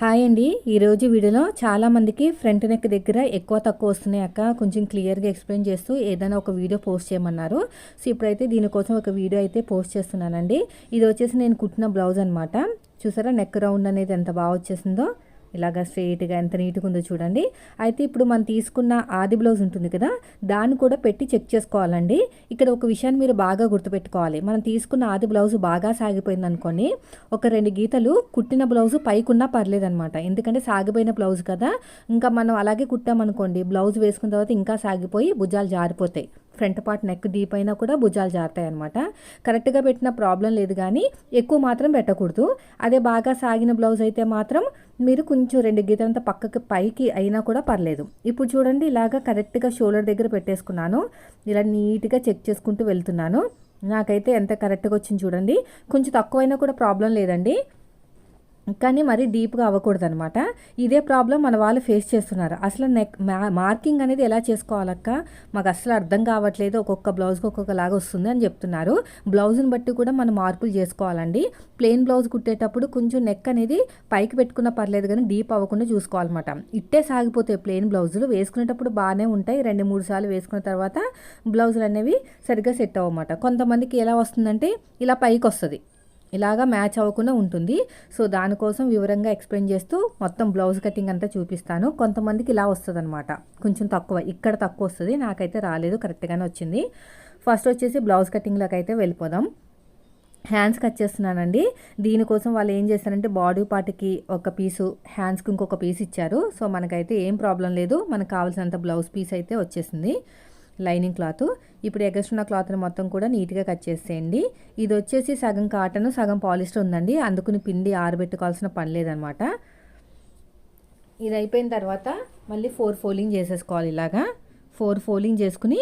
Hi అండి. ఈరోజు వీడియోలో చాలామందికి ఫ్రంట్ నెక్ దగ్గర ఎక్కువ తక్కువ వస్తున్నాయి అక్క. కొంచెం క్లియర్గా ఎక్స్ప్లెయిన్ చేస్తూ ఏదైనా ఒక వీడియో పోస్ట్ చేయమన్నారు. సో ఇప్పుడైతే దీనికోసం ఒక వీడియో అయితే పోస్ట్ చేస్తున్నానండి. ఇది వచ్చేసి నేను కుట్టిన బ్లౌజ్ అనమాట చూసారా నెక్ రౌండ్ అనేది ఎంత బాగా వచ్చేసిందో. ఇలాగ స్ట్రైట్గా ఎంత నీట్గా ఉందో చూడండి. అయితే ఇప్పుడు మనం తీసుకున్న ఆది బ్లౌజ్ ఉంటుంది కదా దాన్ని కూడా పెట్టి చెక్ చేసుకోవాలండి. ఇక్కడ ఒక విషయాన్ని మీరు బాగా గుర్తుపెట్టుకోవాలి. మనం తీసుకున్న ఆది బ్లౌజ్ బాగా సాగిపోయింది అనుకోండి ఒక రెండు గీతలు కుట్టిన బ్లౌజ్ పైకున్నా పర్లేదనమాట ఎందుకంటే సాగిపోయిన బ్లౌజ్ కదా. ఇంకా మనం అలాగే కుట్టామనుకోండి బ్లౌజ్ వేసుకున్న తర్వాత ఇంకా సాగిపోయి భుజాలు జారిపోతాయి. ఫ్రంట్ పార్ట్ నెక్ డీప్ అయినా కూడా భుజాలు జారుతాయి అనమాట కరెక్ట్గా పెట్టిన ప్రాబ్లం లేదు కానీ ఎక్కువ మాత్రం పెట్టకూడదు. అదే బాగా సాగిన బ్లౌజ్ అయితే మాత్రం మీరు కొంచెం రెండు గీతలంతా పక్కకి పైకి అయినా కూడా పర్లేదు. ఇప్పుడు చూడండి ఇలాగా కరెక్ట్గా షోల్డర్ దగ్గర పెట్టేసుకున్నాను. ఇలా నీట్గా చెక్ చేసుకుంటూ వెళ్తున్నాను. నాకైతే ఎంత కరెక్ట్గా వచ్చింది చూడండి. కొంచెం తక్కువైనా కూడా ప్రాబ్లం లేదండి. కానీ మరీ డీప్గా అవ్వకూడదు అనమాట ఇదే ప్రాబ్లం మన వాళ్ళు ఫేస్ చేస్తున్నారు. అసలు నెక్ మార్కింగ్ అనేది ఎలా చేసుకోవాలక్క? మాకు అసలు అర్థం కావట్లేదు. ఒక్కొక్క బ్లౌజ్కి ఒక్కొక్కలాగా వస్తుంది అని చెప్తున్నారు. బ్లౌజ్ని బట్టి కూడా మనం మార్పులు చేసుకోవాలండి. ప్లెయిన్ బ్లౌజ్ కుట్టేటప్పుడు కొంచెం నెక్ అనేది పైకి పెట్టుకున్న పర్లేదు కానీ డీప్ అవ్వకుండా చూసుకోవాలన్నమాట. ఇట్టే సాగిపోతాయి ప్లెయిన్ బ్లౌజులు వేసుకునేటప్పుడు బాగానే ఉంటాయి. రెండు మూడు సార్లు వేసుకున్న తర్వాత బ్లౌజులు అనేవి సరిగ్గా సెట్ అవ్వమాట. కొంతమందికి ఎలా వస్తుందంటే ఇలా పైకి వస్తుంది. ఇలాగా మ్యాచ్ అవ్వకుండా ఉంటుంది. సో దానికోసం వివరంగా ఎక్స్ప్లెయిన్ చేస్తూ మొత్తం బ్లౌజ్ కటింగ్ అంతా చూపిస్తాను. కొంతమందికి ఇలా వస్తుంది అనమాట కొంచెం తక్కువ ఇక్కడ తక్కువ వస్తుంది. నాకైతే రాలేదు కరెక్ట్గానే వచ్చింది. ఫస్ట్ వచ్చేసి బ్లౌజ్ కటింగ్లోకి అయితే వెళ్ళిపోదాం. హ్యాండ్స్ కట్ చేస్తున్నానండి. దీనికోసం వాళ్ళు ఏం చేస్తారంటే బాడీ పార్ట్కి ఒక పీసు హ్యాండ్స్కి ఇంకొక పీస్ ఇచ్చారు. సో మనకైతే ఏం ప్రాబ్లం లేదు. మనకు కావాల్సినంత బ్లౌజ్ పీస్ అయితే వచ్చేసింది. Lining cloth. ఇప్పుడు ఎగస్ట్రున్న క్లాత్ని మొత్తం కూడా నీట్గా కట్ చేసేయండి. ఇది వచ్చేసి సగం కాటన్ సగం పాలిస్టర్ ఉందండి. అందుకుని పిండి ఆరబెట్టుకోవాల్సిన పని లేదనమాట. ఇది అయిపోయిన తర్వాత మళ్ళీ ఫోర్ ఫోలింగ్ చేసేసుకోవాలి ఇలాగా. ఫోర్ ఫోలింగ్ చేసుకుని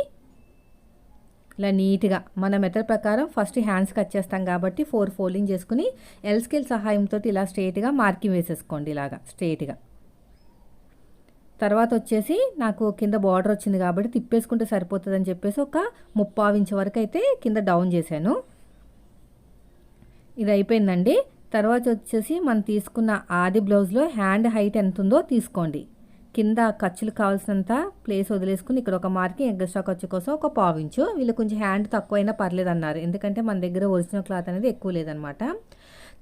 ఇలా నీట్గా మన మెథడ్ ప్రకారం ఫస్ట్ హ్యాండ్స్ కట్ చేస్తాం కాబట్టి ఫోర్ ఫోలింగ్ చేసుకుని ఎల్ స్కేల్ సహాయంతో ఇలా స్ట్రేట్గా మార్కింగ్ వేసేసుకోండి ఇలాగా స్ట్రైట్గా. తర్వాత వచ్చేసి నాకు కింద బార్డర్ వచ్చింది కాబట్టి తిప్పేసుకుంటే సరిపోతుందని చెప్పేసి ఒక ముప్పావు ఇంచ్ వరకు అయితే కింద డౌన్ చేశాను. ఇది అయిపోయిందండి. తర్వాత వచ్చేసి మనం తీసుకున్న ఆది బ్లౌజ్లో హ్యాండ్ హైట్ ఎంత ఉందో తీసుకోండి. కింద ఖర్చులు కావాల్సినంత ప్లేస్ వదిలేసుకుని ఇక్కడ ఒక మార్కింగ్ ఎక్స్ట్రా ఖర్చు కోసం ఒక పావు ఇంచు. వీళ్ళు కొంచెం హ్యాండ్ తక్కువైనా పర్లేదు అన్నారు. ఎందుకంటే మన దగ్గర ఒరిజినల్ క్లాత్ అనేది ఎక్కువ లేదనమాట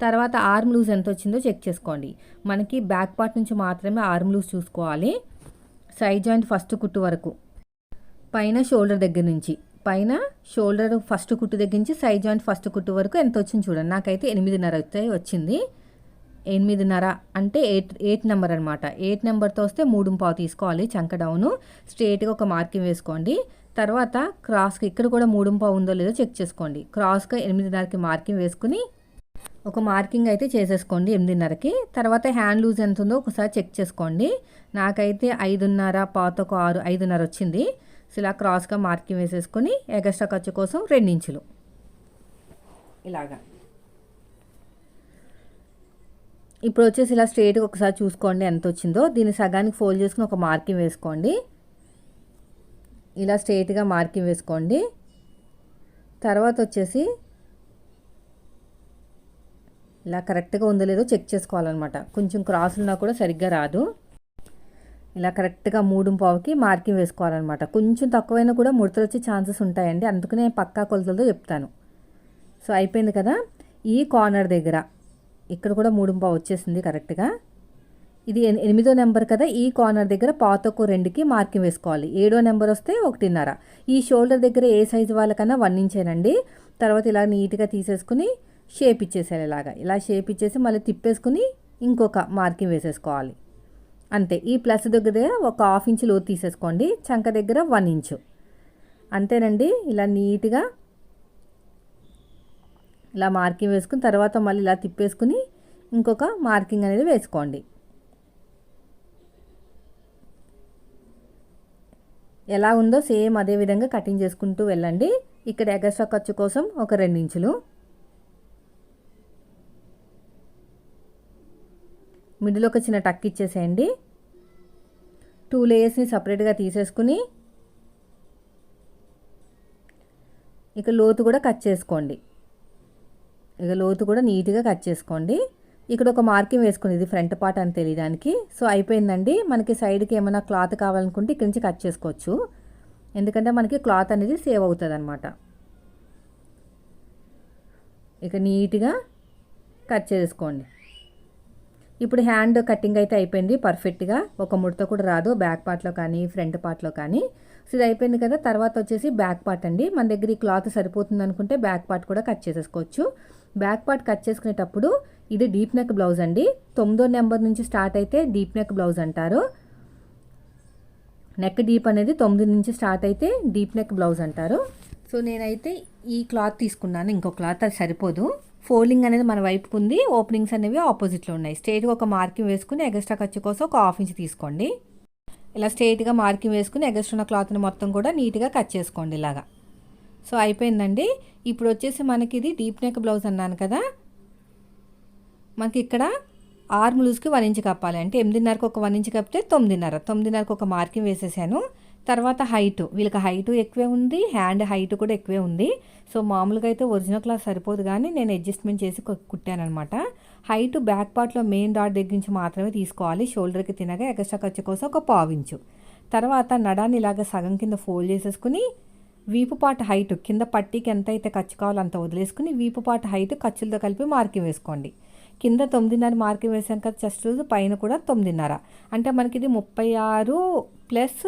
తర్వాత ఆర్మ్ లూజ్ ఎంత వచ్చిందో చెక్ చేసుకోండి. మనకి బ్యాక్ పార్ట్ నుంచి మాత్రమే ఆర్మ్ లూజ్ చూసుకోవాలి. సైడ్ జాయింట్ ఫస్ట్ కుట్టు వరకు. పైన షోల్డర్ దగ్గర నుంచి. పైన షోల్డర్ ఫస్ట్ కుట్టు దగ్గర నుంచి సైడ్ జాయింట్ ఫస్ట్ కుట్టు వరకు ఎంత వచ్చింది చూడండి. నాకైతే ఎనిమిదిన్నర అయితే వచ్చింది. ఎనిమిదిన్నర అంటే ఎయిట్ ఎయిట్ నెంబర్ అనమాట ఎయిట్ నెంబర్తో వస్తే మూడు పావు తీసుకోవాలి చంక డౌను. స్ట్రేట్గా ఒక మార్కింగ్ వేసుకోండి. తర్వాత క్రాస్కి ఇక్కడ కూడా మూడు పావు ఉందో లేదో చెక్ చేసుకోండి. క్రాస్గా ఎనిమిదిన్నరకి మార్కింగ్ వేసుకుని ఒక మార్కింగ్ అయితే చేసేసుకోండి ఎనిమిదిన్నరకి. తర్వాత హ్యాండ్ లూజ్ ఎంత ఉందో ఒకసారి చెక్ చేసుకోండి. నాకైతే ఐదున్నర పాతకు ఆరు ఐదున్నర వచ్చింది. సో ఇలా క్రాస్గా మార్కింగ్ వేసేసుకొని ఎగస్ట్రా ఖర్చు కోసం రెండించులు. ఇలాగా. ఇప్పుడు వచ్చేసి ఇలా స్ట్రైట్గా ఒకసారి చూసుకోండి ఎంత వచ్చిందో. దీన్ని సగానికి ఫోల్డ్ చేసుకుని ఒక మార్కింగ్ వేసుకోండి. ఇలా స్ట్రైట్గా మార్కింగ్ వేసుకోండి. తర్వాత వచ్చేసి ఇలా కరెక్ట్గా ఉందో లేదో చెక్ చేసుకోవాలన్నమాట. కొంచెం క్రాసులున్నా కూడా సరిగ్గా రాదు. ఇలా కరెక్ట్గా మూడు పావుకి మార్కింగ్ వేసుకోవాలన్నమాట. కొంచెం తక్కువైనా కూడా ముడతలు వచ్చే ఛాన్సెస్ ఉంటాయండి. అందుకనే పక్కా కొలతలతో చెప్తాను. సో అయిపోయింది కదా? ఈ కార్నర్ దగ్గర ఇక్కడ కూడా మూడు పావు వచ్చేసింది కరెక్ట్గా. ఇది ఎనిమిదో నెంబర్ కదా? ఈ కార్నర్ దగ్గర పాతకు రెండుకి మార్కింగ్ వేసుకోవాలి. ఏడో నెంబర్ వస్తే ఒకటిన్నర. ఈ షోల్డర్ దగ్గర ఏ సైజు వాళ్ళకన్నా వన్ ఇంచేనండి. తర్వాత ఇలా నీట్గా తీసేసుకుని షేప్ ఇచ్చేసేయాలి ఇలాగా. ఇలా షేప్ ఇచ్చేసి మళ్ళీ తిప్పేసుకుని ఇంకొక మార్కింగ్ వేసేసుకోవాలి. అంతే. ఈ ప్లస్ దగ్గర ఒక హాఫ్ ఇంచ్ లోతు తీసేసుకోండి. చంక దగ్గర వన్ ఇంచు. అంతేనండి. ఇలా నీట్గా ఇలా మార్కింగ్ వేసుకుని తర్వాత మళ్ళీ ఇలా తిప్పేసుకుని ఇంకొక మార్కింగ్ అనేది వేసుకోండి. ఎలా ఉందో సేమ్ అదే విధంగా కటింగ్ చేసుకుంటూ వెళ్ళండి. ఇక్కడ ఎగస్ట్రా ఖర్చు కోసం ఒక రెండు ఇంచులు ఒక చిన్న టక్ ఇచ్చేసేయండి. టూ లేయర్స్ని సపరేట్గా తీసేసుకుని ఇక లోతు కూడా కట్ చేసుకోండి. ఇక లోతు కూడా నీట్గా కట్ చేసుకోండి. ఇక్కడ ఒక మార్కింగ్ వేసుకునేది ఫ్రంట్ పార్ట్ అని తెలియడానికి. సో అయిపోయిందండి. మనకి సైడ్కి ఏమైనా క్లాత్ కావాలనుకుంటే ఇక్కడి నుంచి కట్ చేసుకోవచ్చు. ఎందుకంటే మనకి క్లాత్ అనేది సేవ్ అవుతుంది అనమాట ఇక నీట్గా కట్ చేసుకోండి. ఇప్పుడు హ్యాండ్ కటింగ్ అయితే అయిపోయింది పర్ఫెక్ట్గా. ఒక ముడత కూడా రాదు బ్యాక్ పార్ట్లో కానీ ఫ్రంట్ పార్ట్లో కానీ. సో ఇది అయిపోయింది కదా తర్వాత వచ్చేసి బ్యాక్ పార్ట్ అండి. మన దగ్గర ఈ క్లాత్ సరిపోతుంది అనుకుంటే బ్యాక్ పార్ట్ కూడా కట్ చేసేసుకోవచ్చు. బ్యాక్ పార్ట్ కట్ చేసుకునేటప్పుడు ఇది డీప్ నెక్ బ్లౌజ్ అండి. తొమ్మిదో నెంబర్ నుంచి స్టార్ట్ అయితే డీప్ నెక్ బ్లౌజ్ అంటారు. నెక్ డీప్ అనేది తొమ్మిది నుంచి స్టార్ట్ అయితే డీప్ నెక్ బ్లౌజ్ అంటారు. సో నేనైతే ఈ క్లాత్ తీసుకున్నాను. ఇంకో క్లాత్ అది సరిపోదు. ఫోల్డింగ్ అనేది మన వైపుకు ఉంది. ఓపెనింగ్స్ అనేవి ఆపోజిట్లో ఉన్నాయి. స్ట్రేట్గా ఒక మార్కింగ్ వేసుకుని ఎగస్ట్రా ఖర్చు కోసం ఒక హాఫ్ ఇంచ్ తీసుకోండి. ఇలా స్ట్రేట్గా మార్కింగ్ వేసుకుని ఎగస్ట్రా ఉన్న క్లాత్ని మొత్తం కూడా నీట్గా కట్ చేసుకోండి ఇలాగా. సో అయిపోయిందండి. ఇప్పుడు వచ్చేసి మనకి ఇది డీప్ నెక్ బ్లౌజ్ అన్నాను కదా. మనకి ఇక్కడ ఆర్మ్ లూజ్కి వన్ ఇంచ్ కప్పాలి. అంటే ఎనిమిదిన్నరకు ఒక వన్ ఇంచ్ కప్పితే తొమ్మిదిన్నర. తొమ్మిదిన్నరకు ఒక మార్కింగ్ వేసేసాను. తర్వాత హైట్ వీళ్ళకి హైట్ ఎక్కువే ఉంది హ్యాండ్ హైట్ కూడా ఎక్కువే ఉంది. సో మామూలుగా అయితే ఒరిజినల్ క్లాస్ సరిపోదు కానీ నేను అడ్జస్ట్మెంట్ చేసి కుట్టానమాట హైట్ బ్యాక్ పార్ట్లో మెయిన్ డాట్ దగ్గర నుంచి మాత్రమే తీసుకోవాలి. షోల్డర్కి తినగా ఎక్స్ట్రా ఖర్చు కోసం ఒక పావించు తర్వాత నడాన్ని ఇలాగ సగం కింద ఫోల్డ్ చేసేసుకుని వీపు పాట హైట్ కింద పట్టీకి ఎంత అయితే ఖర్చు కావాలో అంత వదిలేసుకుని వీపు పాట హైట్ ఖర్చులతో కలిపి మార్కింగ్ వేసుకోండి. కింద తొమ్మిదిన్నర మార్కింగ్ వేసాం కదా చెస్ట్ రోజు పైన కూడా తొమ్మిదిన్నర. అంటే మనకి ఇది ముప్పై ఆరు ప్లస్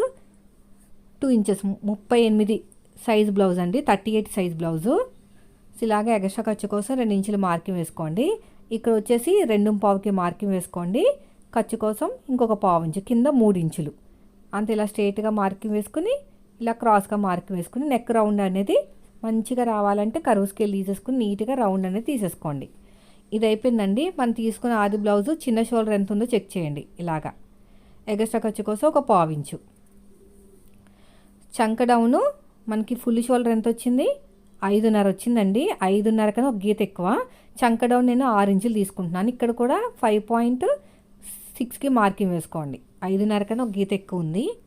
టూ ఇంచెస్ ముప్పై ఎనిమిది సైజ్ బ్లౌజ్ అండి థర్టీ ఎయిట్ సైజ్ బ్లౌజు. ఇలాగే ఎగస్ట్రా ఖర్చు కోసం రెండు ఇంచులు మార్కింగ్ వేసుకోండి. ఇక్కడ వచ్చేసి రెండు పావుకి మార్కింగ్ వేసుకోండి. ఖర్చు కోసం ఇంకొక పావు ఇంచు కింద మూడు ఇంచులు. అంత ఇలా స్ట్రైట్గా మార్కింగ్ వేసుకుని ఇలా క్రాస్గా మార్కింగ్ వేసుకుని నెక్ రౌండ్ అనేది మంచిగా రావాలంటే కరువు స్కేల్ తీసేసుకుని నీట్గా రౌండ్ అనేది తీసేసుకోండి. ఇది అయిపోయిందండి. మనం తీసుకున్న ఆది బ్లౌజు చిన్న షోల్డర్ ఎంత ఉందో చెక్ చేయండి ఇలాగా. ఎగస్ట్రా ఖర్చు కోసం ఒక పావించు చంక డౌను. మనకి ఫుల్ షోల్డర్ ఎంత వచ్చింది ఐదున్నర వచ్చిందండి. ఐదున్నర కన్నా ఒక గీత ఎక్కువ. చంక డౌన్ నేను ఆరు ఇంచులు తీసుకుంటున్నాను. ఇక్కడ కూడా ఫైవ్ పాయింట్ సిక్స్కి మార్కింగ్ వేసుకోండి. ఐదున్నర కన్నా ఒక గీత ఎక్కువ ఉంది.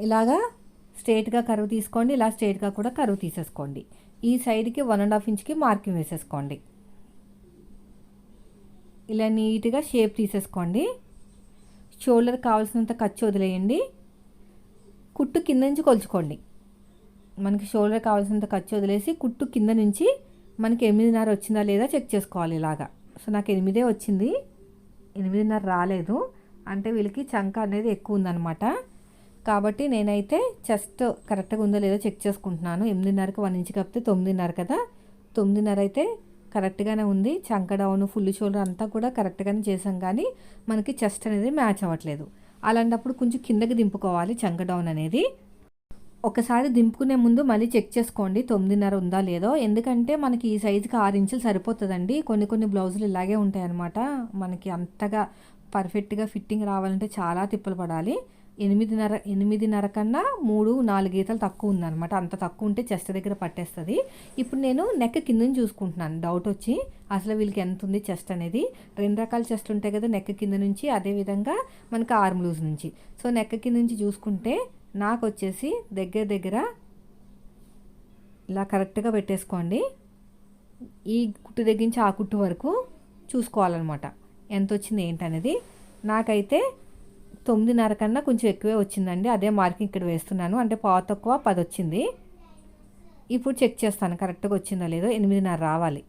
ఇలాగా స్ట్రేట్గా కరువు తీసుకోండి. ఇలా స్ట్రేట్గా కూడా కరువు తీసేసుకోండి. ఈ సైడ్కి వన్ అండ్ హాఫ్ ఇంచ్కి మార్కింగ్ వేసేసుకోండి. ఇలా నీట్గా షేప్ తీసేసుకోండి. షోల్డర్ కావాల్సినంత ఖర్చు వదిలేయండి. కుట్టు కింద నుంచి కొలుచుకోండి. మనకి షోల్డర్ కావాల్సినంత ఖర్చు వదిలేసి కుట్టు కింద నుంచి మనకి ఎనిమిదిన్నర వచ్చిందా లేదా చెక్ చేసుకోవాలి ఇలాగా. సో నాకు ఎనిమిదే వచ్చింది. ఎనిమిదిన్నర రాలేదు. అంటే వీళ్ళకి చంక అనేది ఎక్కువ ఉందన్నమాట. కాబట్టి నేనైతే చెస్ట్ కరెక్ట్గా ఉందో లేదో చెక్ చేసుకుంటున్నాను. ఎనిమిదిన్నరకు వన్ ఇంచ్ కప్పితే తొమ్మిదిన్నర కదా. తొమ్మిదిన్నర అయితే కరెక్ట్గానే ఉంది. చంక డౌన్ ఫుల్ షోల్డర్ అంతా కూడా కరెక్ట్గానే చేసాం కానీ మనకి చెస్ట్ అనేది మ్యాచ్ అవ్వట్లేదు. అలాంటప్పుడు కొంచెం కిందకి దింపుకోవాలి చంక డౌన్ అనేది. ఒకసారి దింపుకునే ముందు మళ్ళీ చెక్ చేసుకోండి తొమ్మిదిన్నర ఉందా లేదో. ఎందుకంటే మనకి ఈ సైజుకి ఆరు ఇంచులు సరిపోతుందండి. కొన్ని కొన్ని బ్లౌజులు ఇలాగే ఉంటాయి అనమాట మనకి అంతగా పర్ఫెక్ట్గా ఫిట్టింగ్ రావాలంటే చాలా తిప్పలు పడాలి. ఎనిమిదిన్నర ఎనిమిదిన్నర కన్నా మూడు నాలుగు గీతలు తక్కువ ఉందన్నమాట. అంత తక్కువ ఉంటే చెస్ట్ దగ్గర పట్టేస్తుంది. ఇప్పుడు నేను నెక్ కింద చూసుకుంటున్నాను. డౌట్ వచ్చి అసలు వీళ్ళకి ఎంత ఉంది చెస్ట్ అనేది? రెండు రకాల చెస్ట్ ఉంటాయి కదా నెక్ కింద నుంచి అదేవిధంగా మనకు ఆర్మ్ లూజ్ నుంచి. సో నెక్ కింద నుంచి చూసుకుంటే నాకు వచ్చేసి దగ్గర దగ్గర ఇలా కరెక్ట్గా పెట్టేసుకోండి. ఈ కుట్టు దగ్గర నుంచి ఆ కుట్టు వరకు చూసుకోవాలన్నమాట. ఎంత వచ్చింది ఏంటనేది? నాకైతే తొమ్మిదిన్నర కన్నా కొంచెం ఎక్కువే వచ్చిందండి. అదే మార్కింగ్ ఇక్కడ వేస్తున్నాను. అంటే పావు తక్కువ పది వచ్చింది. ఇప్పుడు చెక్ చేస్తాను. కరెక్ట్గా వచ్చిందో లేదో ఎనిమిదిన్నర రావాలి.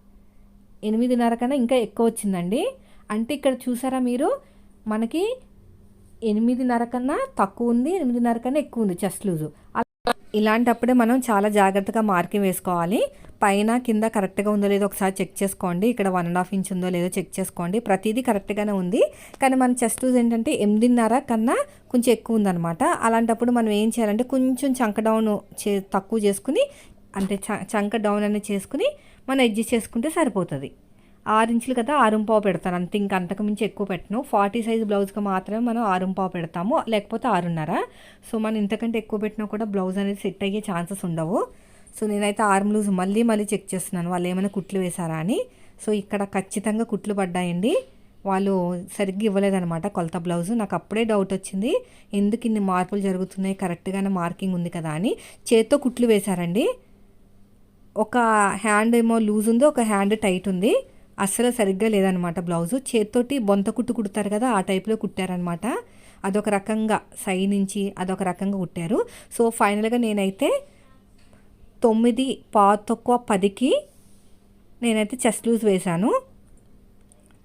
ఎనిమిదిన్నర కన్నా ఇంకా ఎక్కువ వచ్చిందండి. అంటే ఇక్కడ చూసారా మీరు? మనకి ఎనిమిదిన్నర కన్నా తక్కువ ఉంది ఎనిమిదిన్నర కన్నా ఎక్కువ ఉంది. Chest loose. ఇలాంటప్పుడే మనం చాలా జాగ్రత్తగా మార్కింగ్ వేసుకోవాలి. పైన కింద కరెక్ట్గా ఉందో లేదో ఒకసారి చెక్ చేసుకోండి. ఇక్కడ వన్ అండ్ హాఫ్ ఇంచ్ ఉందో లేదో చెక్ చేసుకోండి. ప్రతిదీ కరెక్ట్గానే ఉంది. కానీ మన చెస్ట్ లూజ్ ఏంటంటే ఎనిమిదిన్నర కన్నా కొంచెం ఎక్కువ ఉందన్నమాట. అలాంటప్పుడు మనం ఏం చేయాలంటే కొంచెం చంక డౌన్ చే తక్కువ చేసుకుని అంటే చంక డౌన్ అనేది చేసుకుని మనం అడ్జస్ట్ చేసుకుంటే సరిపోతుంది. ఆరు ఇంచులు కదా ఆరుంపావు పెడతాను. అంతే ఇంకా అంతకు మించి ఎక్కువ పెట్టను. ఫార్టీ సైజ్ బ్లౌజ్కి మాత్రమే మనం ఆరుంపావు పెడతాము లేకపోతే ఆరున్నర. సో మనం ఇంతకంటే ఎక్కువ పెట్టినా కూడా బ్లౌజ్ అనేది సెట్ అయ్యే ఛాన్సెస్ ఉండవు. సో నేనైతే ఆర్మ్ లూజ్ మళ్ళీ మళ్ళీ చెక్ చేస్తున్నాను. వాళ్ళు ఏమైనా కుట్లు వేశారా అని. సో ఇక్కడ ఖచ్చితంగా కుట్లు పడ్డాయండి. వాళ్ళు సరిగ్గా ఇవ్వలేదనమాట కొలత బ్లౌజ్. నాకు అప్పుడే డౌట్ వచ్చింది. ఎందుకు ఇన్ని మార్పులు జరుగుతున్నాయి? కరెక్ట్గానే మార్కింగ్ ఉంది కదా అని. చేత్తో కుట్లు వేశారండి. ఒక హ్యాండ్ ఏమో లూజ్ ఉంది ఒక హ్యాండ్ టైట్ ఉంది. అస్సలు సరిగ్గా లేదనమాట బ్లౌజు. చేత్తోటి బొంత కుట్టు కుడతారు కదా ఆ టైప్లో కుట్టారనమాట. అదొక రకంగా సై నుంచి అదొక రకంగా కుట్టారు. సో ఫైనల్గా నేనైతే తొమ్మిది పా తక్కువ పదికి నేనైతే చెస్ట్ లూజ్ వేశాను.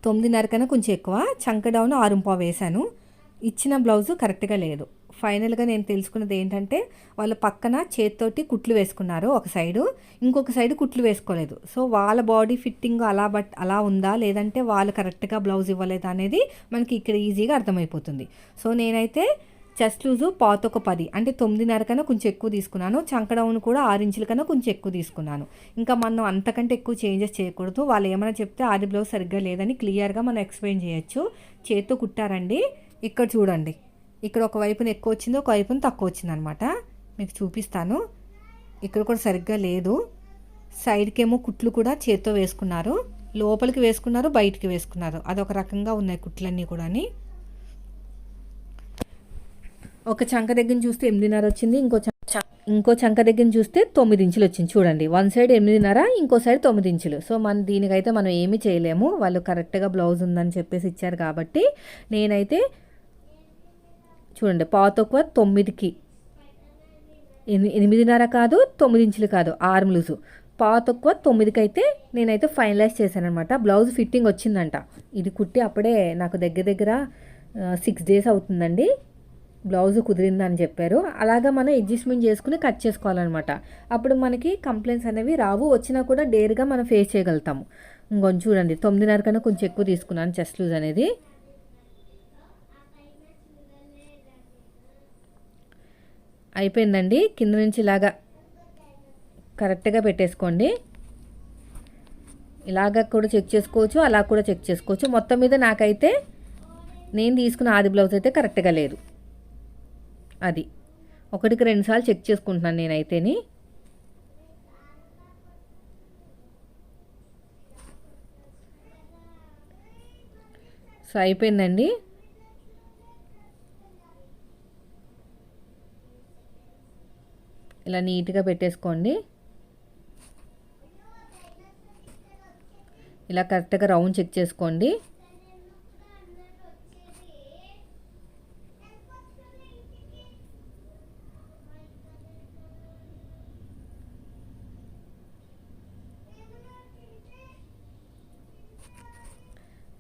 తొమ్మిదిన్నర కన్నా కొంచెం ఎక్కువ చంక డౌన్ ఆరుంపా వేశాను. ఇచ్చిన బ్లౌజు కరెక్ట్గా లేదు. ఫైనల్గా నేను తెలుసుకున్నది ఏంటంటే వాళ్ళ పక్కన చేత్తోటి కుట్లు వేసుకున్నారు ఒక సైడు. ఇంకొక సైడు కుట్లు వేసుకోలేదు. సో వాళ్ళ బాడీ ఫిట్టింగ్ అలా బట్ అలా ఉందా? లేదంటే వాళ్ళు కరెక్ట్గా బ్లౌజ్ ఇవ్వలేదా అనేది మనకి ఇక్కడ ఈజీగా అర్థమైపోతుంది. సో నేనైతే చెస్ట్ లూజు పాత ఒక పది. అంటే తొమ్మిదిన్నర కన్నా కొంచెం ఎక్కువ తీసుకున్నాను. చంకడౌన్ కూడా ఆరు ఇంచుల కన్నా కొంచెం ఎక్కువ తీసుకున్నాను. ఇంకా మనం అంతకంటే ఎక్కువ చేంజెస్ చేయకూడదు. వాళ్ళు ఏమైనా చెప్తే ఆది బ్లౌజ్ సరిగ్గా లేదని క్లియర్గా మనం ఎక్స్ప్లెయిన్ చేయొచ్చు. చేత్తో కుట్టారండి. ఇక్కడ చూడండి. ఇక్కడ ఒక వైపున ఎక్కువ వచ్చింది ఒక వైపున తక్కువ వచ్చింది అనమాట మీకు చూపిస్తాను. ఇక్కడ కూడా సరిగ్గా లేదు. సైడ్కేమో కుట్లు కూడా చేత్తో వేసుకున్నారు. లోపలికి వేసుకున్నారు బయటికి వేసుకున్నారు. అదొక రకంగా ఉన్నాయి కుట్లన్నీ కూడాని. ఒక చంక దగ్గర చూస్తే ఎనిమిదిన్నర వచ్చింది ఇంకో చ- ఇంకో చంక దగ్గర చూస్తే తొమ్మిది ఇంచులు వచ్చింది చూడండి. వన్ సైడ్ ఎనిమిదిన్నర ఇంకో సైడ్ తొమ్మిది ఇంచులు. సో మన దీనికైతే మనం ఏమీ చేయలేము. వాళ్ళు కరెక్ట్గా బ్లౌజ్ ఉందని చెప్పేసి ఇచ్చారు కాబట్టి నేనైతే చూడండి పావు తక్కువ తొమ్మిదికి. ఎని- ఎనిమిదిన్నర కాదు తొమ్మిది ఇంచులు కాదు ఆర్మ్ లూజు. పావు తక్కువ తొమ్మిదికి అయితే నేనైతే ఫైనలైజ్ చేశానమాట బ్లౌజ్ ఫిట్టింగ్ వచ్చిందంట. ఇది కుట్టి అప్పుడే నాకు దగ్గర దగ్గర సిక్స్ డేస్ అవుతుందండి. బ్లౌజ్ కుదిరిందని చెప్పారు. అలాగా మనం అడ్జస్ట్మెంట్ చేసుకుని కట్ చేసుకోవాలన్నమాట. అప్పుడు మనకి కంప్లైంట్స్ అనేవి రావు. వచ్చినా కూడా డేర్గా మనం ఫేస్ చేయగలుగుతాము. ఇంకొంచెం చూడండి తొమ్మిదిన్నర కన్నా కొంచెం ఎక్కువ తీసుకున్నాను చెస్ట్ లూజ్ అనేది. అయిపోయిందండి. కింద నుంచి ఇలాగా కరెక్ట్గా పెట్టేసుకోండి. ఇలాగ కూడా చెక్ చేసుకోవచ్చు అలా కూడా చెక్ చేసుకోవచ్చు. మొత్తం మీద నాకైతే నేను తీసుకున్న ఆది బ్లౌజ్ అయితే కరెక్ట్గా లేదు. అది. ఒకటికి రెండుసార్లు చెక్ చేసుకుంటున్నాను నేనైతేని. సో అయిపోయిందండి. ఇలా నీట్గా పెట్టేసుకోండి. ఇలా కరెక్ట్గా రౌండ్ చెక్ చేసుకోండి.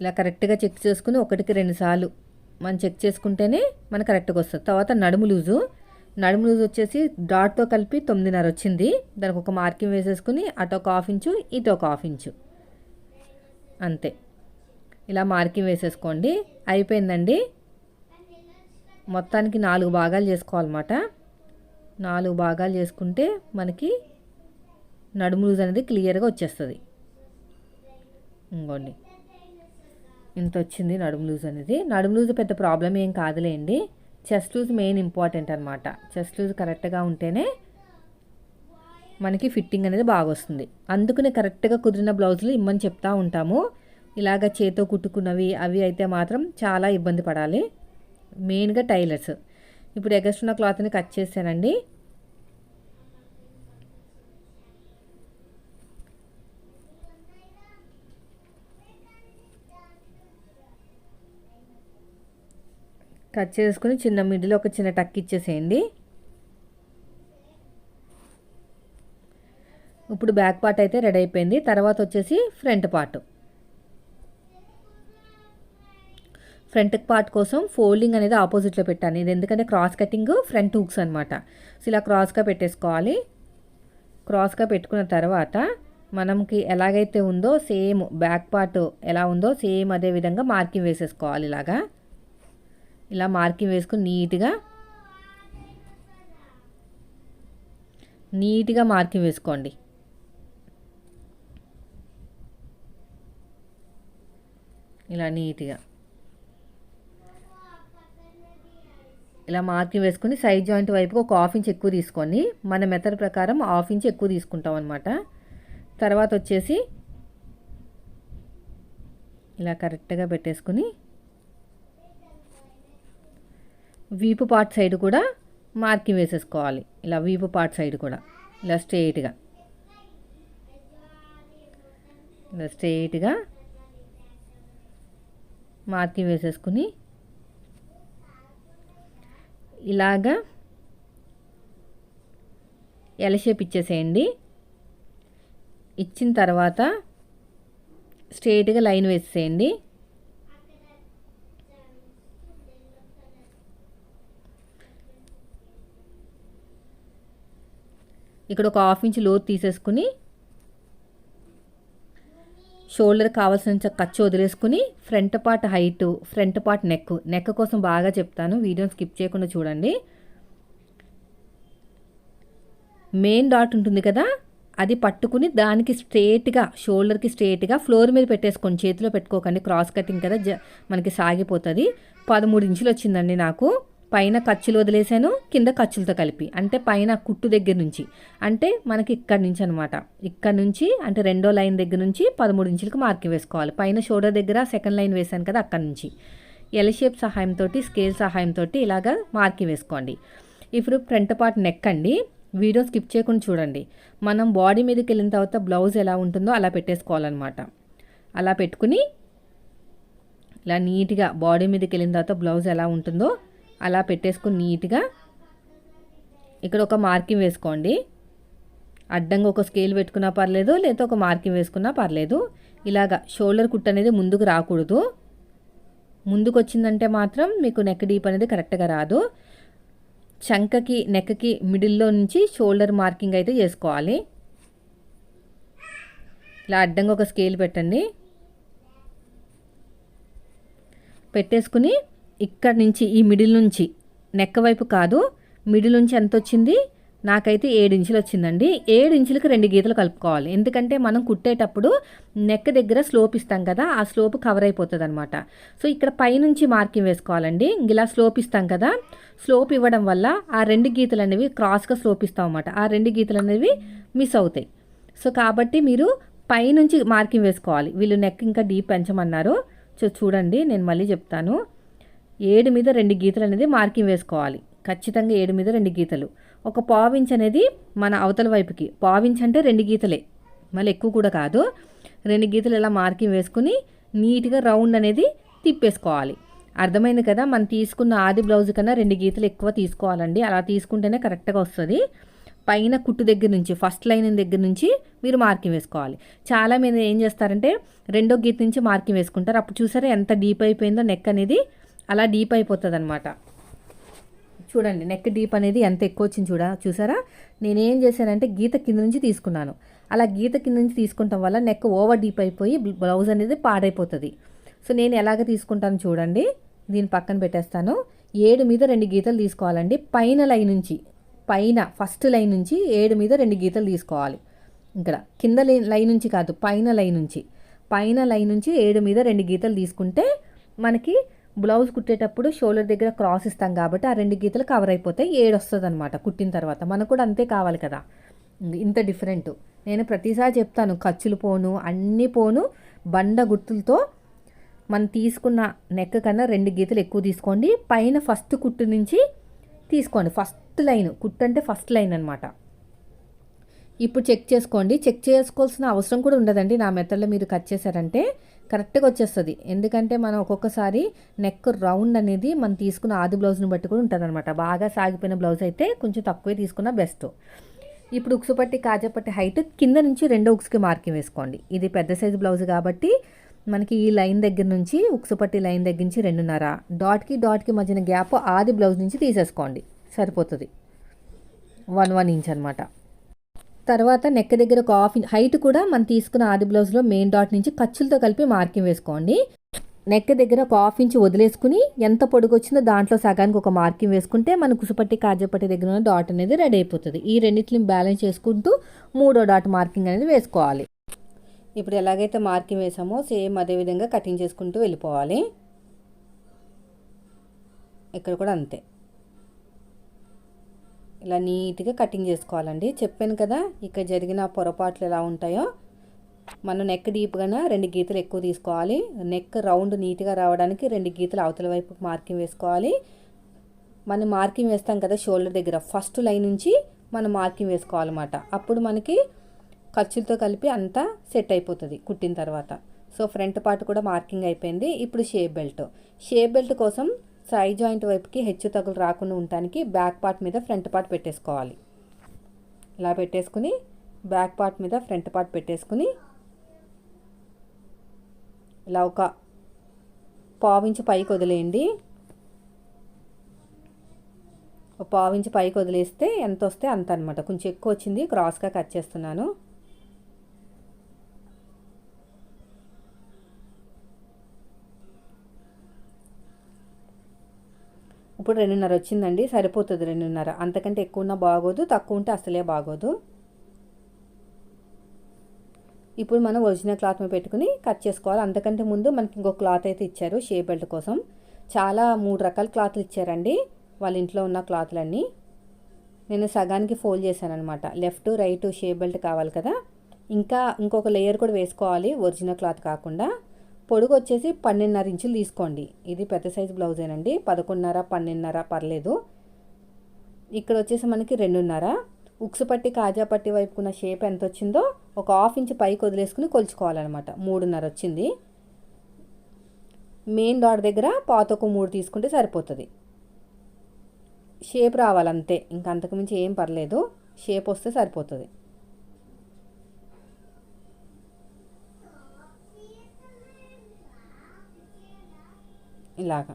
ఇలా కరెక్ట్గా చెక్ చేసుకుని ఒకటికి రెండు సార్లు మనం చెక్ చేసుకుంటేనే మన కరెక్ట్గా వస్తుంది. తర్వాత నడుము లూజు. నడుము లూజ్ వచ్చేసి డాట్తో కలిపి తొమ్మిదిన్నర వచ్చింది. దానికి ఒక మార్కింగ్ వేసేసుకుని అటు ఒక హాఫ్ ఇంచు ఇటు ఒక హాఫ్ ఇంచు. అంతే. ఇలా మార్కింగ్ వేసేసుకోండి. అయిపోయిందండి. మొత్తానికి నాలుగు భాగాలు చేసుకోవాలన్నమాట. నాలుగు భాగాలు చేసుకుంటే మనకి నడుము లూజ్ అనేది క్లియర్గా వచ్చేస్తుంది. ఇంకోండి. ఇంత వచ్చింది నడుము లూజ్ అనేది. నడుము లూజ్ పెద్ద ప్రాబ్లం ఏం కాదులేండి. చెస్ట్ లూజ్ మెయిన్ ఇంపార్టెంట్ అనమాట చెస్ట్ లూజ్ కరెక్ట్గా ఉంటేనే మనకి ఫిట్టింగ్ అనేది బాగా వస్తుంది అందుకనే కరెక్ట్గా కుదిరిన బ్లౌజులు ఇమ్మని చెప్తా ఉంటాము. ఇలాగ చేతో కుట్టుకున్నవి అవి అయితే మాత్రం చాలా ఇబ్బంది పడాలి. మెయిన్గా టైలర్స్. ఇప్పుడు ఎగస్ట్రున్న క్లాత్ని కట్ చేశానండి. కట్ చేసుకుని చిన్న మిడిల్ ఒక చిన్న టక్ ఇచ్చేసేయండి. ఇప్పుడు బ్యాక్ పార్ట్ అయితే రెడీ అయిపోయింది. తర్వాత వచ్చేసి ఫ్రంట్ పార్ట్. ఫ్రంట్ పార్ట్ కోసం ఫోల్డింగ్ అనేది ఆపోజిట్లో పెట్టాను. ఇది ఎందుకంటే క్రాస్ కటింగ్ ఫ్రంట్ హుక్స్ అనమాట సో ఇలా క్రాస్గా పెట్టేసుకోవాలి. క్రాస్గా పెట్టుకున్న తర్వాత మనకి ఎలాగైతే ఉందో సేమ్ బ్యాక్ పార్ట్ ఎలా ఉందో సేమ్ అదే విధంగా మార్కింగ్ వేసేసుకోవాలి ఇలాగా. ఇలా మార్కింగ్ వేసుకుని నీట్గా నీట్గా మార్కింగ్ వేసుకోండి. ఇలా నీట్గా. ఇలా మార్కింగ్ వేసుకుని సైడ్ జాయింట్ వైపుకి ఒక హాఫ్ ఇంచ్ ఎక్కువ తీసుకోండి. మన మెథడ్ ప్రకారం హాఫ్ ఇంచ్ ఎక్కువ తీసుకుంటాం అనమాట తర్వాత వచ్చేసి ఇలా కరెక్ట్గా పెట్టేసుకుని వీపు పార్ట్ సైడ్ కూడా మార్కింగ్ వేసేసుకోవాలి. ఇలా వీపు పార్ట్ సైడ్ కూడా. ఇలా స్ట్రెయిట్గా. ఇలా స్ట్రెయిట్గా మార్కింగ్ వేసేసుకుని ఇలాగా ఎల్ షేప్ ఇచ్చేసేయండి. ఇచ్చిన తర్వాత స్ట్రేట్గా లైన్ వేసేయండి ఇక్కడ ఒక హాఫ్ ఇంచ్ లోతు తీసేసుకుని షోల్డర్ కావాల్సిన ఖర్చు వదిలేసుకుని front part height front part neck neck కోసం బాగా చెప్తాను. వీడియోని స్కిప్ చేయకుండా చూడండి. మెయిన్ డాట్ ఉంటుంది కదా అది పట్టుకుని దానికి స్ట్రేట్గా షోల్డర్కి స్ట్రేట్గా ఫ్లోర్ మీద పెట్టేసుకోండి. చేతిలో పెట్టుకోకండి. క్రాస్ కటింగ్ కదా జ మనకి సాగిపోతుంది. పదమూడు ఇంచులు వచ్చిందండి నాకు. పైన ఖర్చులు వదిలేసాను కింద ఖర్చులతో కలిపి. అంటే పైన కుట్టు దగ్గర నుంచి. అంటే మనకి ఇక్కడ నుంచి అనమాట ఇక్కడ నుంచి అంటే రెండో లైన్ దగ్గర నుంచి పదమూడు ఇంచులకు మార్కింగ్ వేసుకోవాలి. పైన షోల్డర్ దగ్గర సెకండ్ లైన్ వేసాను కదా అక్కడ నుంచి. ఎల్ షేప్ సహాయంతో స్కేల్ సహాయంతో ఇలాగా మార్కింగ్ వేసుకోండి. ఇప్పుడు ఫ్రంట్ పార్ట్ నెక్ అండి. వీడియో స్కిప్ చేయకుండా చూడండి. మనం బాడీ మీదకి వెళ్ళిన తర్వాత బ్లౌజ్ ఎలా ఉంటుందో అలా పెట్టేసుకోవాలన్నమాట. అలా పెట్టుకుని ఇలా నీట్గా బాడీ మీదకి వెళ్ళిన తర్వాత బ్లౌజ్ ఎలా ఉంటుందో అలా పెట్టేసుకుని నీట్గా ఇక్కడ ఒక మార్కింగ్ వేసుకోండి. అడ్డంగా ఒక స్కేల్ పెట్టుకున్నా పర్లేదు లేదా ఒక మార్కింగ్ వేసుకున్నా పర్లేదు. ఇలాగా షోల్డర్ కుట్ అనేది ముందుకు రాకూడదు. ముందుకు వచ్చిందంటే మాత్రం మీకు నెక్ డీప్ అనేది కరెక్ట్గా రాదు. చంకకి నెక్కి మిడిల్లో నుంచి షోల్డర్ మార్కింగ్ అయితే చేసుకోవాలి. ఇలా అడ్డంగా ఒక స్కేల్ పెట్టండి. పెట్టేసుకుని ఇక్కడ నుంచి ఈ మిడిల్ నుంచి నెక్క వైపు కాదు మిడిల్ నుంచి ఎంత వచ్చింది నాకైతే ఏడు ఇంచులు వచ్చిందండి. ఏడు ఇంచులకు రెండు గీతలు కలుపుకోవాలి. ఎందుకంటే మనం కుట్టేటప్పుడు నెక్ దగ్గర స్లోప్ ఇస్తాం కదా ఆ స్లోప్ కవర్ అయిపోతుంది అనమాట సో ఇక్కడ పైనుంచి మార్కింగ్ వేసుకోవాలండి. ఇలా స్లోప్ ఇస్తాం కదా స్లోప్ ఇవ్వడం వల్ల ఆ రెండు గీతలు అనేవి క్రాస్గా స్లోప్ ఇస్తాం అనమాట ఆ రెండు గీతలు అనేవి మిస్ అవుతాయి. సో కాబట్టి మీరు పైనుంచి మార్కింగ్ వేసుకోవాలి. వీళ్ళు నెక్ ఇంకా డీప్ పెంచమన్నారు. సో చూడండి నేను మళ్ళీ చెప్తాను. ఏడు మీద రెండు గీతలు అనేది మార్కింగ్ వేసుకోవాలి. ఖచ్చితంగా ఏడు మీద రెండు గీతలు. ఒక పావించ్ అనేది మన అవతల వైపుకి. పావించ్ అంటే రెండు గీతలే. మళ్ళీ ఎక్కువ కూడా కాదు. రెండు గీతలు ఇలా మార్కింగ్ వేసుకుని నీట్గా రౌండ్ అనేది తిప్పేసుకోవాలి. అర్థమైంది కదా? మనం తీసుకున్న ఆది బ్లౌజ్ కన్నా రెండు గీతలు ఎక్కువ తీసుకోవాలండి. అలా తీసుకుంటేనే కరెక్ట్గా వస్తుంది. పైన కుట్టు దగ్గర నుంచి ఫస్ట్ లైన్ దగ్గర నుంచి మీరు మార్కింగ్ వేసుకోవాలి. చాలా మంది ఏం చేస్తారంటే రెండో గీత నుంచి మార్కింగ్ వేసుకుంటారు. అప్పుడు చూసారా ఎంత డీప్ అయిపోయిందో నెక్ అనేది? అలా డీప్ అయిపోతుంది అనమాట చూడండి నెక్ డీప్ అనేది ఎంత ఎక్కువ వచ్చింది చూడ? చూసారా? నేనేం చేశానంటే గీత కింద నుంచి తీసుకున్నాను. అలా గీత కింద నుంచి తీసుకుంటాం వల్ల నెక్ ఓవర్ డీప్ అయిపోయి బ్లౌజ్ అనేది పాడైపోతుంది. సో నేను ఎలాగ తీసుకుంటాను చూడండి. దీని పక్కన పెట్టేస్తాను. ఏడు మీద రెండు గీతలు తీసుకోవాలండి. పైన లైన్ నుంచి పైన ఫస్ట్ లైన్ నుంచి ఏడు మీద రెండు గీతలు తీసుకోవాలి. ఇక్కడ కింద లైన్ నుంచి కాదు పైన లైన్ నుంచి. పైన లైన్ నుంచి ఏడు మీద రెండు గీతలు తీసుకుంటే మనకి బ్లౌజ్ కుట్టేటప్పుడు షోల్డర్ దగ్గర క్రాస్ ఇస్తాం కాబట్టి ఆ రెండు గీతలు కవర్ అయిపోతాయి ఏడు వస్తుంది అనమాట కుట్టిన తర్వాత. మనకు కూడా అంతే కావాలి కదా. ఇంత డిఫరెంట్. నేను ప్రతిసారి చెప్తాను ఖర్చులు పోను అన్నీ పోను. బండ గుర్తులతో మనం తీసుకున్న నెక్ కన్నా రెండు గీతలు ఎక్కువ తీసుకోండి. పైన ఫస్ట్ కుట్టు నుంచి తీసుకోండి. ఫస్ట్ లైన్ కుట్టు అంటే ఫస్ట్ లైన్ అనమాట ఇప్పుడు చెక్ చేసుకోండి. చెక్ చేసుకోవాల్సిన అవసరం కూడా ఉండదండి. నా మెథడ్లో మీరు కట్ చేశారంటే కరెక్ట్గా వచ్చేస్తుంది. ఎందుకంటే మనం ఒక్కొక్కసారి నెక్ రౌండ్ అనేది మనం తీసుకున్న ఆది బ్లౌజ్ని బట్టి కూడా ఉంటుంది అనమాట బాగా సాగిపోయిన బ్లౌజ్ అయితే కొంచెం తక్కువే తీసుకున్న బెస్ట్. ఇప్పుడు ఉక్సు పట్టి కాజపట్టి హైట్ కింద నుంచి రెండో ఉక్స్కి మార్కింగ్ వేసుకోండి. ఇది పెద్ద సైజు బ్లౌజ్ కాబట్టి మనకి ఈ లైన్ దగ్గర నుంచి ఉక్సు పట్టి లైన్ దగ్గర నుంచి రెండున్నర. డాట్కి డాట్కి మధ్యన గ్యాప్ ఆది బ్లౌజ్ నుంచి తీసేసుకోండి. సరిపోతుంది. వన్ వన్ ఇంచ్ అనమాట తర్వాత నెక్ దగ్గర ఒక హాఫ్ హైట్ కూడా మనం తీసుకున్న ఆది బ్లౌజ్లో మెయిన్ డాట్ నుంచి ఖర్చులతో కలిపి మార్కింగ్ వేసుకోండి. నెక్ దగ్గర ఒక హాఫ్ ఇంచ్ వదిలేసుకుని ఎంత పొడుగు వచ్చిందో దాంట్లో సగానికి ఒక మార్కింగ్ వేసుకుంటే మన కుసుపట్టి కాజపట్టి దగ్గర ఉన్న డాట్ అనేది రెడీ అయిపోతుంది. ఈ రెండింటిని బ్యాలెన్స్ చేసుకుంటూ మూడో డాట్ మార్కింగ్ అనేది వేసుకోవాలి. ఇప్పుడు ఎలాగైతే మార్కింగ్ వేసామో సేమ్ అదే విధంగా కటింగ్ చేసుకుంటూ వెళ్ళిపోవాలి. ఇక్కడ కూడా అంతే. ఇలా నీట్గా కటింగ్ చేసుకోవాలండి. చెప్పాను కదా ఇక్కడ జరిగిన పొరపాట్లు ఎలా ఉంటాయో. మనం నెక్ డీప్గా రెండు గీతలు ఎక్కువ తీసుకోవాలి. నెక్ రౌండ్ నీట్గా రావడానికి రెండు గీతలు అవతల వైపు మార్కింగ్ వేసుకోవాలి. మనం మార్కింగ్ వేస్తాం కదా షోల్డర్ దగ్గర. ఫస్ట్ లైన్ నుంచి మనం మార్కింగ్ వేసుకోవాలన్నమాట. అప్పుడు మనకి ఖర్చులతో కలిపి అంతా సెట్ అయిపోతుంది కుట్టిన తర్వాత. సో ఫ్రంట్ పార్ట్ కూడా మార్కింగ్ అయిపోయింది. ఇప్పుడు షేప్ బెల్ట్. షేప్ బెల్ట్ కోసం సైడ్ జాయింట్ వైపుకి హెచ్చు తగులు రాకుండా ఉండటానికి బ్యాక్ పార్ట్ మీద ఫ్రంట్ పార్ట్ పెట్టేసుకోవాలి. ఇలా పెట్టేసుకుని బ్యాక్ పార్ట్ మీద ఫ్రంట్ పార్ట్ పెట్టేసుకుని ఇలా ఒక పావించి పైకి వదిలేయండి. ఒక పావించి పైకి వదిలేస్తే ఎంత వస్తే అంత అనమాట కొంచెం ఎక్కువ వచ్చింది క్రాస్గా కట్ చేస్తున్నాను. ఇప్పుడు రెండున్నర వచ్చిందండి సరిపోతుంది రెండున్నర. అంతకంటే ఎక్కువ ఉన్నా బాగోదు తక్కువ ఉంటే అసలే బాగోదు. ఇప్పుడు మనం ఒరిజినల్ క్లాత్ మీద పెట్టుకుని కట్ చేసుకోవాలి. అంతకంటే ముందు మనకి ఇంకో క్లాత్ అయితే ఇచ్చారు షే బెల్ట్ కోసం. చాలా మూడు రకాల క్లాత్లు ఇచ్చారండి వాళ్ళ ఇంట్లో ఉన్న క్లాత్లన్నీ. నేను సగానికి ఫోల్డ్ చేశాను అనమాట లెఫ్ట్ రైట్ షే బెల్ట్ కావాలి కదా. ఇంకా ఇంకొక లేయర్ కూడా వేసుకోవాలి ఒరిజినల్ క్లాత్ కాకుండా. పొడుగు వచ్చేసి పన్నెండున్నర ఇంచులు తీసుకోండి. ఇది పెద్ద సైజు బ్లౌజేనండి పదకొండున్నర పన్నెండున్నర పర్లేదు. ఇక్కడ వచ్చేసి మనకి రెండున్నర. ఉక్సు పట్టి కాజా పట్టి వైపుకున్న షేప్ ఎంత వచ్చిందో ఒక హాఫ్ ఇంచ్ పైకి వదిలేసుకుని కొలుచుకోవాలన్నమాట. మూడున్నర వచ్చింది. మెయిన్ డాట్ దగ్గర పాతకు మూడు తీసుకుంటే సరిపోతుంది. షేప్ రావాలంతే. ఇంకా అంతకుమించి ఏం పర్లేదు. షేప్ వస్తే సరిపోతుంది. ఇలాగా.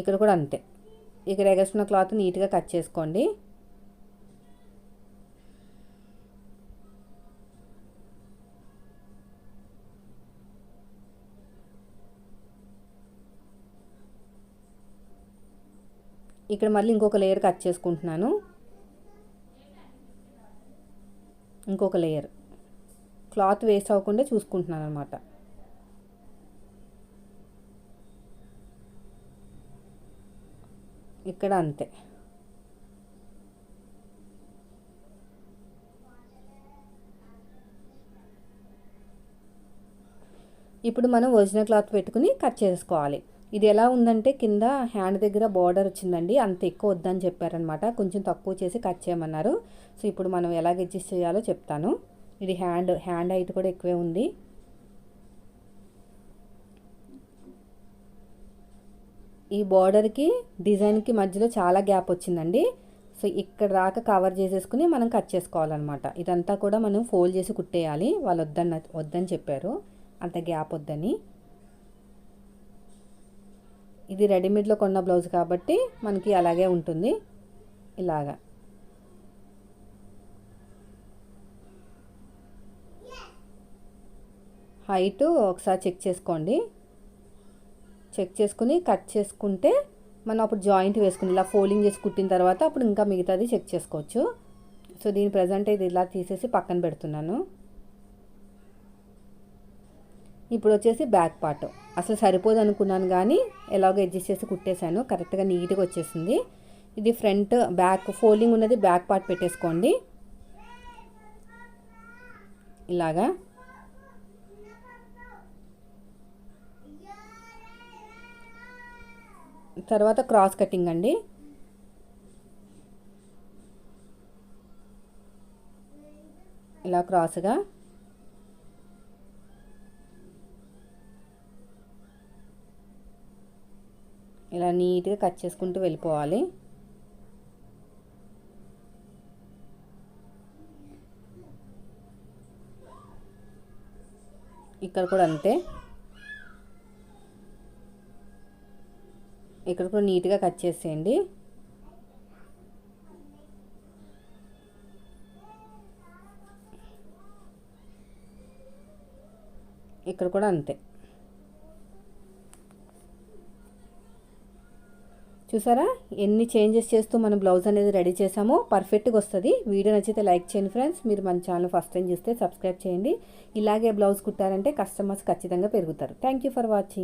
ఇక్కడ కూడా అంతే. ఇక్కడ ఎగస్తున్న క్లాత్ నీట్గా కట్ చేసుకోండి. ఇక్కడ మళ్ళీ ఇంకొక లేయర్ కట్ చేసుకుంటున్నాను. ఇంకొక లేయర్. క్లాత్ వేస్ట్ అవ్వకుండా చూసుకుంటున్నాను అనమాట ఇక్కడ అంతే. ఇప్పుడు మనం ఒరిజినల్ క్లాత్ పెట్టుకుని కట్ చేసుకోవాలి. ఇది ఎలా ఉందంటే కింద హ్యాండ్ దగ్గర బార్డర్ వచ్చిందండి అంత ఎక్కువ వద్దని చెప్పారనమాట కొంచెం తక్కువ చేసి కట్ చేయమన్నారు. సో ఇప్పుడు మనం ఎలాగ అడ్జస్ట్ చేయాలో చెప్తాను. ఇది హ్యాండ్ హ్యాండ్ హైట్ కూడా ఎక్కువే ఉంది. ఈ బార్డర్కి డిజైన్కి మధ్యలో చాలా గ్యాప్ వచ్చిందండి. సో ఇక్కడ దాకా కవర్ చేసేసుకుని మనం కట్ చేసుకోవాలన్నమాట. ఇదంతా కూడా మనం ఫోల్డ్ చేసి కుట్టేయాలి. వాళ్ళు వద్దన్న వద్దని చెప్పారు. అంత గ్యాప్ వద్దని. ఇది రెడీమేడ్లో కొన్న బ్లౌజ్ కాబట్టి మనకి అలాగే ఉంటుంది. ఇలాగా. హైట్ ఒకసారి చెక్ చేసుకోండి. చెక్ చేసుకుని కట్ చేసుకుంటే మనం అప్పుడు జాయింట్ వేసుకుని ఇలా ఫోల్డింగ్ చేసి కుట్టిన తర్వాత అప్పుడు ఇంకా మిగతాది చెక్ చేసుకోవచ్చు. సో దీని ప్రజెంట్ ఇది ఇలా తీసేసి పక్కన పెడుతున్నాను. ఇప్పుడు వచ్చేసి బ్యాక్ పార్ట్. అసలు సరిపోదు అనుకున్నాను కానీ ఎలాగో అడ్జస్ట్ చేసి కుట్టేశాను. కరెక్ట్గా నీట్గా వచ్చేసింది. ఇది ఫ్రంట్ బ్యాక్ ఫోల్డింగ్ ఉన్నది బ్యాక్ పార్ట్ పెట్టేసుకోండి. ఇలాగా. తర్వాత క్రాస్ కటింగ్ అండి. ఇలా క్రాస్గా. ఇలా నీట్గా కట్ చేసుకుంటూ వెళ్ళిపోవాలి. ఇక్కడ కూడా అంతే. ఇక్కడ కూడా నీట్గా కట్ చేసేయండి. ఇక్కడ కూడా అంతే. చూసారా? ఎన్ని చేంజెస్ చేస్తూ మనం బ్లౌజ్ అనేది రెడీ చేసామో పర్ఫెక్ట్గా వస్తుంది. వీడియో నచ్చితే లైక్ చేయండి ఫ్రెండ్స్. మీరు మన ఛానల్ ఫస్ట్ టైం చూస్తే సబ్స్క్రైబ్ చేయండి. ఇలాగే బ్లౌజ్ కుట్టారంటే కస్టమర్స్ ఖచ్చితంగా పెరుగుతారు. Thank for watching.